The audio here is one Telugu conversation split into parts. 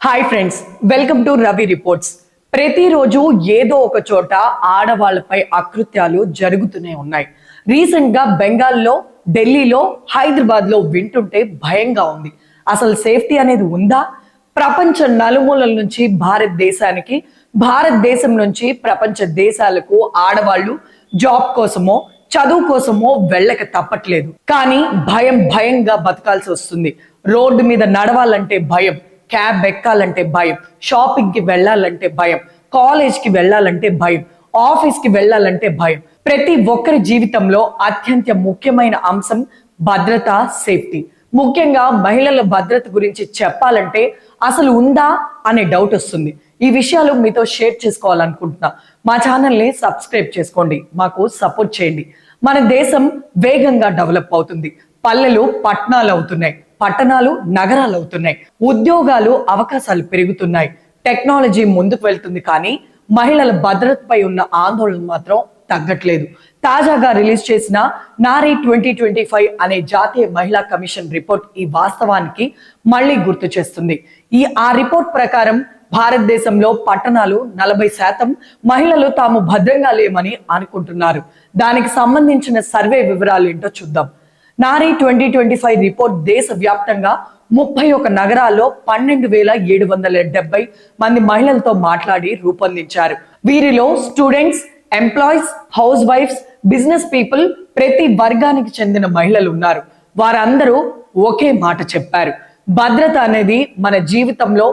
Hi friends welcome to Ravi reports ప్రతిరోజు ఏదో ఒక చోట ఆడవాళ్ళపై అకృత్యాలు జరుగుతూనే ఉన్నాయి. రీసెంట్గా బెంగాల్లో ఢిల్లీలో హైదరాబాద్లో వింటుంటే భయంగా ఉంది. అసలు సేఫ్టీ అనేది ఉందా? ప్రపంచ నలుమూలల నుంచి భారతదేశానికి భారతదేశం నుంచి ప్రపంచ దేశాలకు ఆడవాళ్ళు జాబ్ కోసమో చదువు కోసమో వెళ్ళక తప్పట్లేదు. కానీ భయం భయంగా బతకాల్సి వస్తుంది. రోడ్డు మీద నడవాలంటే భయం. క్యాబ్ ఎక్కాలంటే భయం. షాపింగ్కి వెళ్ళాలంటే భయం. కాలేజ్కి వెళ్ళాలంటే భయం. ఆఫీస్కి వెళ్ళాలంటే భయం. ప్రతి ఒక్కరి జీవితంలో అత్యంత ముఖ్యమైన అంశం భద్రత సేఫ్టీ ముఖ్యంగా మహిళల భద్రత గురించి చెప్పాలంటే అసలు ఉందా అనే డౌట్ వస్తుంది. ఈ విషయాలు మీతో షేర్ చేసుకోవాలనుకుంటున్నా. మా ఛానల్ని సబ్స్క్రైబ్ చేసుకోండి. మాకు సపోర్ట్ చేయండి. మన దేశం వేగంగా డెవలప్ అవుతుంది. పల్లెలు పట్టణాలు అవుతున్నాయి. పట్టణాలు నగరాలు అవుతున్నాయి. ఉద్యోగాలు అవకాశాలు పెరుగుతున్నాయి. టెక్నాలజీ ముందుకు వెళ్తుంది కానీ మహిళల భద్రతపై ఉన్న ఆందోళన మాత్రం తగ్గట్లేదు. తాజాగా రిలీజ్ చేసిన నారీ ట్వంటీ ట్వంటీ ఫైవ్ అనే జాతీయ మహిళా కమిషన్ రిపోర్ట్ ఈ వాస్తవానికి మళ్ళీ గుర్తు చేస్తుంది. ఈ ఆ రిపోర్ట్ ప్రకారం భారతదేశంలో పట్టణాలు నలభై శాతం మహిళలు తాము భద్రంగా లేమని అనుకుంటున్నారు. దానికి సంబంధించిన సర్వే వివరాలు ఏంటో చూద్దాం. నారీ ట్వంటీ ట్వంటీ ఫైవ్ రిపోర్ట్ దేశ వ్యాప్తంగా ముప్పై ఒక నగరాల్లో పన్నెండు వేల ఏడు వందల డెబ్బై మంది మహిళలతో మాట్లాడి రూపొందించారు. వీరిలో students employees house wives business people ప్రతి వర్గానికి చెందిన మహిళలు ఉన్నారు. వారందరూ ఒకే మాట చెప్పారు. భద్రత అనేది మన జీవితంలో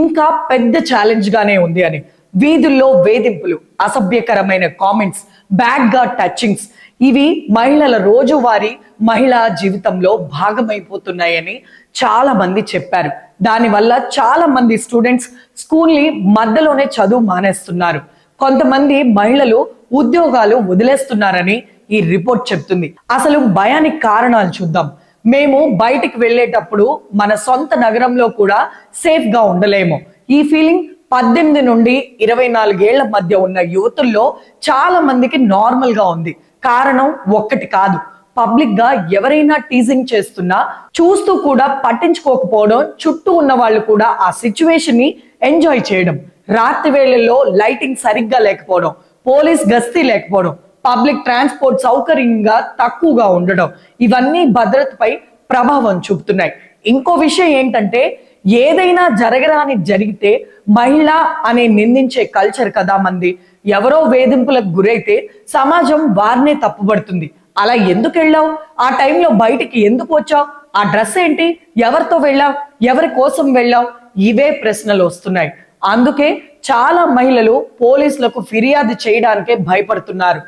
ఇంకా పెద్ద ఛాలెంజ్ గానే ఉంది అని. వీధుల్లో వేధింపులు అసభ్యకరమైన కామెంట్స్ బ్యాడ్గా టచింగ్స్ ఇవి మహిళల రోజువారీ మహిళా జీవితంలో భాగమైపోతున్నాయని చాలా మంది చెప్పారు. దానివల్ల చాలా మంది స్టూడెంట్స్ స్కూల్ని మధ్యలోనే చదువు మానేస్తున్నారు. కొంతమంది మహిళలు ఉద్యోగాలు వదిలేస్తున్నారని ఈ రిపోర్ట్ చెప్తుంది. అసలు భయానికి కారణాలు చూద్దాం. మేము బయటికి వెళ్ళేటప్పుడు మన సొంత నగరంలో కూడా సేఫ్గా ఉండలేము. ఈ ఫీలింగ్ పద్దెనిమిది నుండి ఇరవై నాలుగేళ్ళ మధ్య ఉన్న యువతుల్లో చాలా మందికి నార్మల్గా ఉంది. కారణం ఒక్కటి కాదు. పబ్లిక్గా ఎవరైనా టీజింగ్ చేస్తున్నా చూస్తూ కూడా పట్టించుకోకపోవడం చుట్టూ ఉన్న వాళ్ళు కూడా ఆ సిచ్యువేషన్ని ఎంజాయ్ చేయడం. రాత్రి వేళల్లో లైటింగ్ సరిగ్గా లేకపోవడం పోలీస్ గస్తీ లేకపోవడం పబ్లిక్ ట్రాన్స్పోర్ట్ సౌకర్యంగా తక్కువగా ఉండడం ఇవన్నీ భద్రతపై ప్రభావం చూపుతున్నాయి. ఇంకో విషయం ఏంటంటే ఏదైనా జరగరాని జరిగితే మహిళ అనే నిందించే కల్చర్ కదా మంది. ఎవరో వేధింపులకు గురైతే సమాజం వారినే తప్పుపడుతుంది అలా ఎందుకు వెళ్ళావు? ఆ టైంలో బయటికి ఎందుకు వచ్చావు? ఆ డ్రెస్ ఏంటి? ఎవరితో వెళ్ళావు? ఎవరి కోసం వెళ్ళావు? ఇవే ప్రశ్నలు వస్తున్నాయి. అందుకే చాలా మహిళలు పోలీసులకు ఫిర్యాదు చేయడానికే భయపడుతున్నారు.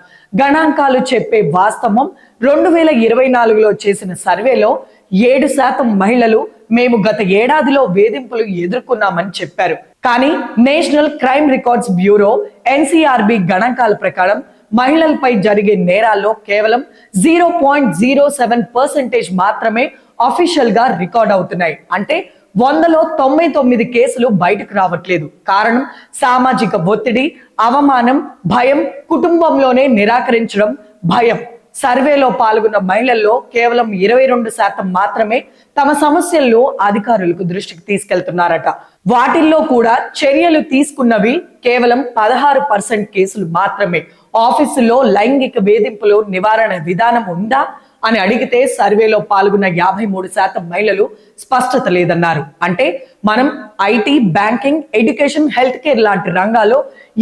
గణాంకాలు చెప్పే వాస్తవం రెండు వేల ఇరవై నాలుగులో చేసిన సర్వేలో ఏడు శాతం మహిళలు మేము గత ఏడాదిలో వేధింపులు ఎదుర్కొన్నామని చెప్పారు. కానీ national crime records bureau NCRB గణాంకాల ప్రకారం మహిళలపై జరిగే నేరాల్లో కేవలం zero point zero seven percentage మాత్రమే అఫీషియల్గా రికార్డ్ అవుతున్నాయి. అంటే వందలో తొంభై తొమ్మిది కేసులు బయటకు రావట్లేదు. కారణం సామాజిక ఒత్తిడి అవమానం భయం కుటుంబంలోనే నిరాకరించడం భయం. సర్వేలో పాల్గొన్న మహిళల్లో కేవలం ఇరవై రెండు శాతం మాత్రమే తమ సమస్యలను అధికారులకు దృష్టికి తీసుకెళ్తున్నారట. వాటిల్లో కూడా చర్యలు తీసుకున్నవి కేవలం పదహారు పర్సెంట్ కేసులు మాత్రమే. ఆఫీసులో లైంగిక వేధింపులు నివారణ విధానం ఉందా? అని అడిగితే సర్వేలో పాల్గొన్న యాభై మూడు శాతం మహిళలు స్పష్టత లేదన్నారు. అంటే మనం IT banking education health care లాంటి రంగాల్లో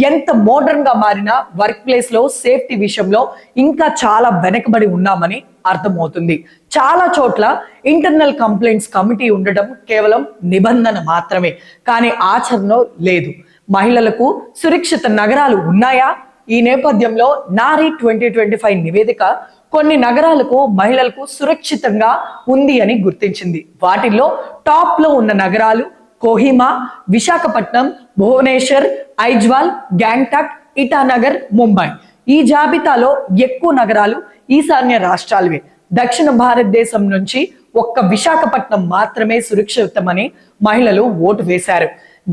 ఎంత మోడర్న్గా మారినా వర్క్ ప్లేస్లో సేఫ్టీ విషయంలో ఇంకా చాలా వెనకబడి ఉన్నామని అర్థమవుతుంది. చాలా చోట్ల ఇంటర్నల్ కంప్లైంట్స్ కమిటీ ఉండటం కేవలం నిబంధన మాత్రమే. కానీ ఆచరణ లేదు. మహిళలకు సురక్షిత నగరాలు ఉన్నాయా? ఈ నేపథ్యంలో నారీ ట్వంటీ ట్వంటీ ఫైవ్ నివేదిక కొన్ని నగరాలకు మహిళలకు సురక్షితంగా ఉంది అని గుర్తించింది. వాటిల్లో టాప్లో ఉన్న నగరాలు కోహిమా విశాఖపట్నం భువనేశ్వర్ ఐజ్వాల్ గ్యాంగ్టాక్ ఇటానగర్ ముంబై. ఈ జాబితాలో ఎక్కువ నగరాలు ఈశాన్య రాష్ట్రాలవే. దక్షిణ భారతదేశం నుంచి ఒక్క విశాఖపట్నం మాత్రమే సురక్షితమని మహిళలు ఓటు వేశారు.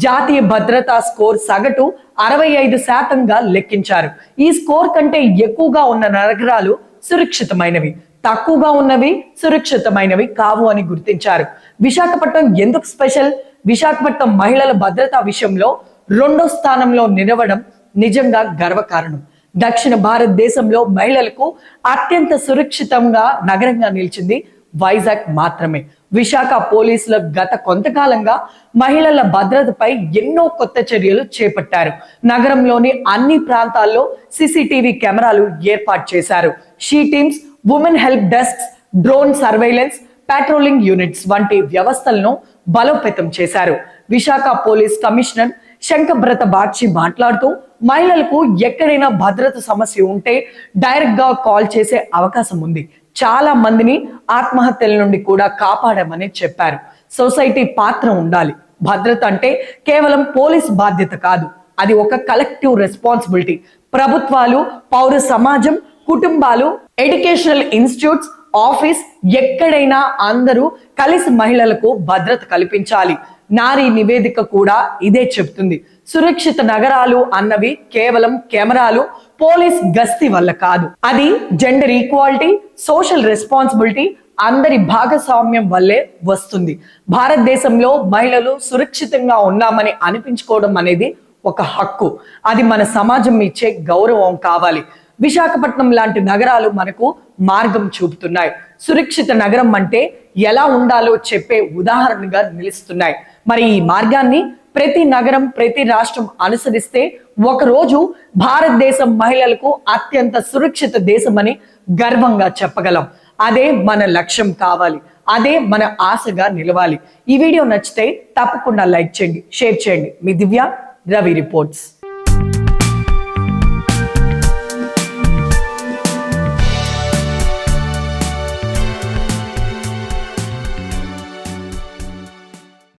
జాతీయ భద్రతా స్కోర్ సగటు అరవై ఐదు శాతంగా లెక్కించారు. ఈ స్కోర్ కంటే ఎక్కువగా ఉన్న నగరాలు సురక్షితమైనవి. తక్కువగా ఉన్నవి సురక్షితమైనవి కావు అని గుర్తించారు. విశాఖపట్నం ఎందుకు స్పెషల్? విశాఖపట్నం మహిళల భద్రతా విషయంలో రెండో స్థానంలో నిలవడం నిజంగా గర్వకారణం. దక్షిణ భారతదేశంలో మహిళలకు అత్యంత సురక్షితంగా నగరంగా నిలిచింది వైజాగ్ మాత్రమే. విశాఖ పోలీసులు గత కొంతకాలంగా మహిళల భద్రతపై ఎన్నో కొత్త చర్యలు చేపట్టారు. నగరంలోని అన్ని ప్రాంతాల్లో సీసీటీవీ కెమెరాలు ఏర్పాటు చేశారు. She teams women help desk drone surveillance patrolling units వంటి వ్యవస్థలను బలోపేతం చేశారు. విశాఖ పోలీస్ కమిషనర్ శంకబ్రత బాక్షి మాట్లాడుతూ మహిళలకు ఎక్కడైనా భద్రత సమస్య ఉంటే డైరెక్ట్గా కాల్ చేసే అవకాశం ఉంది. చాలా మందిని ఆత్మహత్యల నుండి కూడా కాపాడమని చెప్పారు. సొసైటీ పాత్ర ఉండాలి. భద్రత అంటే కేవలం పోలీస్ బాధ్యత కాదు. అది ఒక కలెక్టివ్ రెస్పాన్సిబిలిటీ. ప్రభుత్వాలు పౌర సమాజం కుటుంబాలు ఎడ్యుకేషనల్ ఇన్స్టిట్యూట్స్ ఆఫీస్ ఎక్కడైనా అందరూ కలిసి మహిళలకు భద్రత కల్పించాలి. నారీ నివేదిక కూడా ఇదే చెప్తుంది. సురక్షిత నగరాలు అన్నవి కేవలం కెమెరాలు పోలీస్ గస్తీ వల్ల కాదు. అది జెండర్ ఈక్వాలిటీ సోషల్ రెస్పాన్సిబిలిటీ అందరి భాగస్వామ్యం వల్లే వస్తుంది. భారతదేశంలో మహిళలు సురక్షితంగా ఉన్నామని అనిపించుకోవడం అనేది ఒక హక్కు. అది మన సమాజం ఇచ్చే గౌరవం కావాలి. విశాఖపట్నం లాంటి నగరాలు మనకు మార్గం చూపుతున్నాయి. సురక్షిత నగరం అంటే ఎలా ఉండాలో చెప్పే ఉదాహరణగా నిలుస్తున్నాయి. మరి ఈ మార్గాన్ని ప్రతి నగరం ప్రతి రాష్ట్రం అనుసరిస్తే ఒకరోజు భారతదేశం మహిళలకు అత్యంత సురక్షిత దేశమని గర్వంగా చెప్పగలం. అదే మన లక్ష్యం కావాలి. అదే మన ఆశగా నిలవాలి. ఈ వీడియో నచ్చితే తప్పకుండా లైక్ చేయండి షేర్ చేయండి. మీ దివ్య రవి రిపోర్ట్స్.